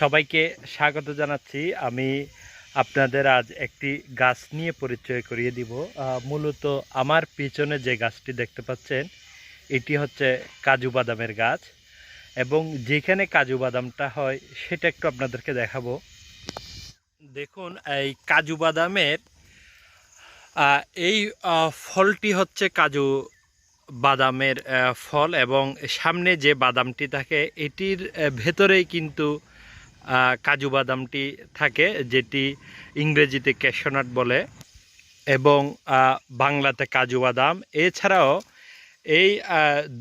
সবাইকে স্বাগত জানাচ্ছি। আমি আপনাদের আজ একটি গাছ নিয়ে পরিচয় করিয়ে দিব। মূলত আমার পিছনে যে গাছটি দেখতে পাচ্ছেন, এটি হচ্ছে কাজু বাদামের গাছ এবং যেখানে কাজু বাদামটা হয় সেটা একটু আপনাদেরকে দেখাবো। দেখুন, এই কাজু বাদামের এই ফলটি হচ্ছে কাজু বাদামের ফল এবং সামনে যে বাদামটি থাকে, এটির ভেতরেই কিন্তু কাজু বাদামটি থাকে, যেটি ইংরেজিতে ক্যাশনাট বলে, এবং বাংলাতে কাজু বাদাম। এছাড়াও এই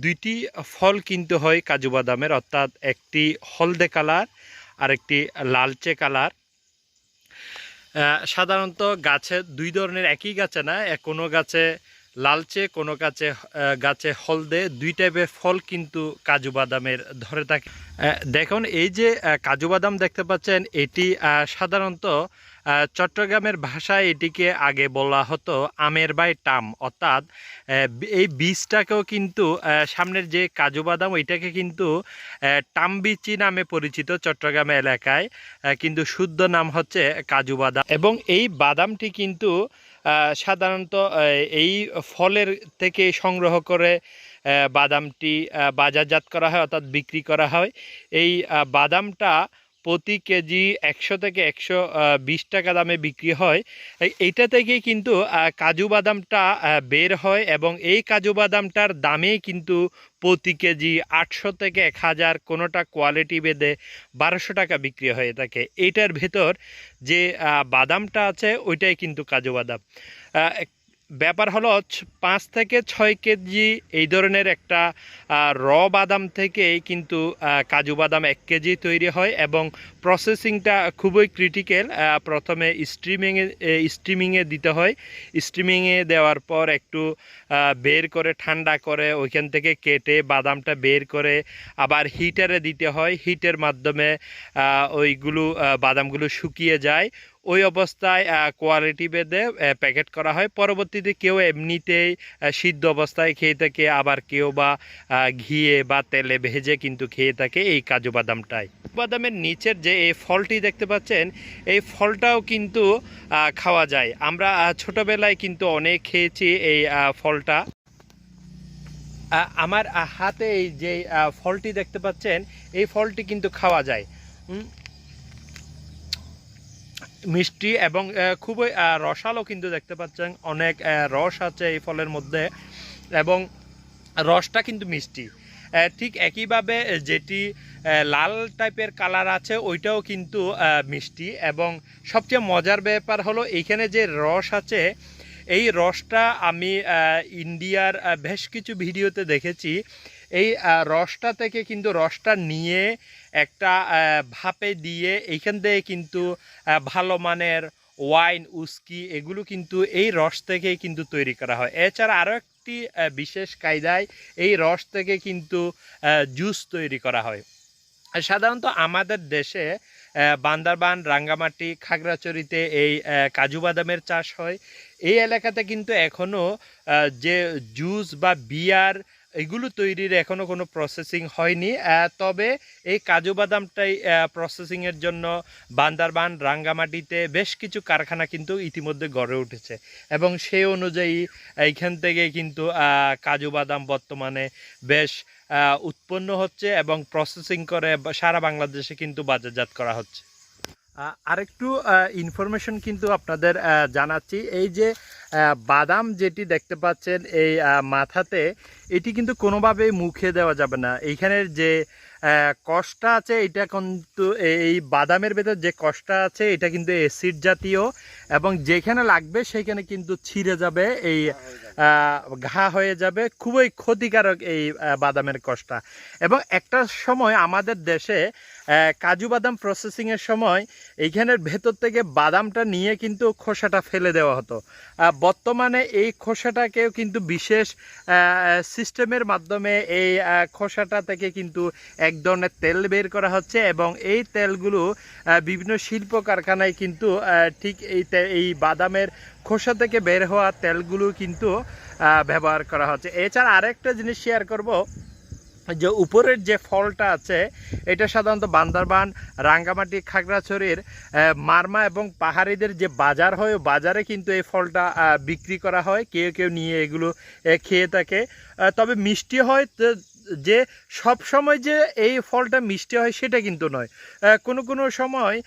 দুইটি ফল কিন্তু হয় কাজু বাদামের, অর্থাৎ একটি হলদে কালার আর একটি লালচে কালার। সাধারণত গাছে দুই ধরনের, একই গাছে না কোনো গাছে লালচে কোনো আহ, গাছে হলদে দুই টাইপের ফল কিন্তু কাজু বাদামের ধরে থাকে। দেখুন এই যে কাজু বাদাম দেখতে পাচ্ছেন এটি সাধারণত চট্টগ্রামের ভাষায় এটিকে আগে বলা হতো আমের বাই টাম। অর্থাৎ এই বীজটাকেও কিন্তু সামনের যে কাজু বাদাম ওইটাকে কিন্তু টামবিচি নামে পরিচিত চট্টগ্রাম এলাকায় কিন্তু শুদ্ধ নাম হচ্ছে কাজু বাদাম। এবং এই বাদামটি কিন্তু সাধারণত এই ফলের থেকে সংগ্রহ করে বাদামটি বাজারজাত করা হয়, অর্থাৎ বিক্রি করা হয়। এই বাদামটা প্রতি কেজি একশো থেকে একশো বিশ টাকা দামে বিক্রি হয়। এইটা থেকে কিন্তু কাজু বাদামটা বের হয় এবং এই কাজু বাদামটার দামে কিন্তু প্রতি কেজি আটশো থেকে এক হাজার কোনোটা কোয়ালিটি বেঁধে বারোশো টাকা বিক্রি হয়ে থাকে। এইটার ভেতর যে বাদামটা আছে, ওইটাই কিন্তু কাজু বাদাম। ব্যাপার হলো পাঁচ থেকে ছয় কেজি এই ধরনের একটা র বাদাম থেকেই কিন্তু কাজু বাদাম এক কেজি তৈরি হয় এবং প্রসেসিংটা খুবই ক্রিটিক্যাল প্রথমে স্ট্রিমিংয়ে স্ট্রিমিংয়ে দিতে হয়। স্ট্রিমিংয়ে দেওয়ার পর একটু বের করে ঠান্ডা করে ওইখান থেকে কেটে বাদামটা বের করে আবার হিটারে দিতে হয়। হিটের মাধ্যমে ওইগুলো বাদামগুলো শুকিয়ে যায়। ওই অবস্থায় কোয়ালিটি বেঁধে প্যাকেট করা হয়। পরবর্তীতে কেউ এমনিতেই সিদ্ধ অবস্থায় খেয়ে থাকে, আবার কেউ বা ঘিয়ে বা তেলে ভেজে কিন্তু খেয়ে থাকে এই কাজু বাদামটাই। বাদামের নিচের যে এই ফলটি দেখতে পাচ্ছেন, এই ফলটাও কিন্তু খাওয়া যায়। আমরা ছোটবেলায় কিন্তু অনেক খেয়েছি এই ফলটা। আমার হাতে এই যে ফলটি দেখতে পাচ্ছেন, এই ফলটি কিন্তু খাওয়া যায়। মিষ্টি এবং খুবই রসালো কিন্তু দেখতে পাচ্ছেন। অনেক রস আছে এই ফলের মধ্যে এবং রসটা কিন্তু মিষ্টি। ঠিক একইভাবে যেটি লাল টাইপের কালার আছে ওইটাও কিন্তু মিষ্টি এবং সবচেয়ে মজার ব্যাপার হলো এইখানে যে রস আছে, এই রসটা আমি ইন্ডিয়ার বেশ কিছু ভিডিওতে দেখেছি। এই রসটা থেকে কিন্তু রসটা নিয়ে একটা ভাপে দিয়ে এইখান থেকে কিন্তু ভালো মানের ওয়াইন, উস্কি এগুলো কিন্তু এই রস থেকেই কিন্তু তৈরি করা হয়। এছাড়া আরও একটি বিশেষ কায়দায় এই রস থেকে কিন্তু জুস তৈরি করা হয়। সাধারণত আমাদের দেশে বান্দরবান, রাঙ্গামাটি খাগড়াচড়িতে এই কাজু বাদামের চাষ হয়। এই এলাকাতে কিন্তু এখনও যে জুস বা বিয়ার এগুলো তৈরির এখনও কোনো প্রসেসিং হয়নি তবে এই কাজু বাদামটাই প্রসেসিংয়ের জন্য বান্দারবান, রাঙ্গামাটিতে বেশ কিছু কারখানা কিন্তু ইতিমধ্যে গড়ে উঠেছে। এবং সেই অনুযায়ী এইখান থেকে কিন্তু কাজু বাদাম বর্তমানে বেশ উৎপন্ন হচ্ছে এবং প্রসেসিং করে সারা বাংলাদেশে কিন্তু বাজারজাত করা হচ্ছে। আরেকটু ইনফরমেশন কিন্তু আপনাদের জানাচ্ছি। এই যে বাদাম যেটি দেখতে পাচ্ছেন এই মাথাতে এটি কিন্তু কোনোভাবেই মুখে দেওয়া যাবে না। এইখানের যে আহ, কষটা আছে এটা কিন্তু এই বাদামের ভেতর যে কষটা আছে এটা কিন্তু অ্যাসিড জাতীয় এবং যেখানে লাগবে সেখানে কিন্তু ছিঁড়ে যাবে এই ঘা হয়ে যাবে। খুবই ক্ষতিকারক এই বাদামের কষটা এবং একটা সময় আমাদের দেশে কাজু বাদাম প্রসেসিংয়ের সময় এইখানের ভেতর থেকে বাদামটা নিয়ে কিন্তু খোসাটা ফেলে দেওয়া হতো। বর্তমানে এই খোসাটাকেও কিন্তু বিশেষ সিস্টেমের মাধ্যমে এই খোসাটা থেকে কিন্তু এক ধরনের তেল বের করা হচ্ছে এবং এই তেলগুলো বিভিন্ন শিল্প কারখানায় কিন্তু ঠিক এই এই বাদামের খোসা থেকে বের হওয়া তেলগুলো কিন্তু ব্যবহার করা হচ্ছে। এছাড়া আরেকটা জিনিস শেয়ার করব। যে উপরের যে ফলটা আছে, এটা সাধারণত বান্দারবান, রাঙ্গামাটি, খাগড়াছড়ির মারমা এবং পাহাড়িদের যে বাজার হয় বাজারে কিন্তু এই ফলটা বিক্রি করা হয়। কেউ কেউ নিয়ে এগুলো খেয়ে থাকে। তবে মিষ্টি হয় যে সব সময় যে এই ফলটা মিষ্টি হয় সেটা কিন্তু নয়। কোনো কোনো সময়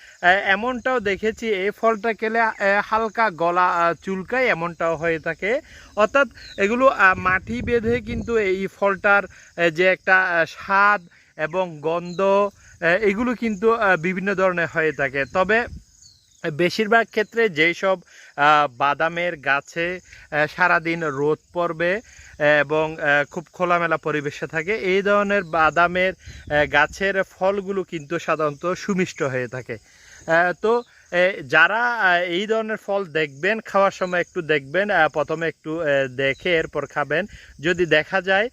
এমনটাও দেখেছি এই ফলটা খেলে হালকা গলা চুলকায় এমনটাও হয়ে থাকে। অর্থাৎ এগুলো মাটি বেঁধে কিন্তু এই ফলটার যে একটা স্বাদ এবং গন্ধ এগুলো কিন্তু বিভিন্ন ধরনের হয়ে থাকে। তবে বেশিরভাগ ক্ষেত্রে যেই সব বাদামের গাছে সারাদিন রোদ পড়বে এবং খুব খোলামেলা পরিবেশে থাকে, এই ধরনের বাদামের গাছের ফলগুলো কিন্তু সাধারণত সুমিষ্ট হয়ে থাকে। তো যারা এই ধরনের ফল দেখবেন, খাওয়ার সময় একটু দেখবেন প্রথমে একটু দেখে এরপর খাবেন। যদি দেখা যায়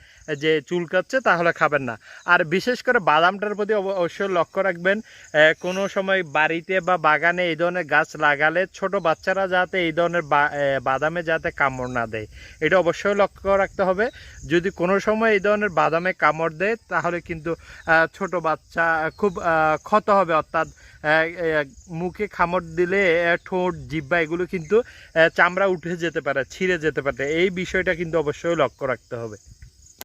যে চুল চুলকাচ্ছে তাহলে খাবেন না। আর বিশেষ করে বাদামটার প্রতি অবশ্যই লক্ষ্য রাখবেন কোনো সময় বাড়িতে বা বাগানে এই ধরনের গাছ লাগালে ছোট বাচ্চারা যাতে এই ধরনের বাদামে যাতে কামড় না দেয়। এটা অবশ্যই লক্ষ্য রাখতে হবে। যদি কোনো সময় এই ধরনের বাদামে কামড় দেয়, তাহলে কিন্তু ছোট বাচ্চা খুব ক্ষত হবে। অর্থাৎ মুখে খামড় দিলে ঠোঁট জিব্বা এগুলো কিন্তু চামড়া উঠে যেতে পারে, ছিঁড়ে যেতে পারে। এই বিষয়টা কিন্তু অবশ্যই লক্ষ্য রাখতে হবে।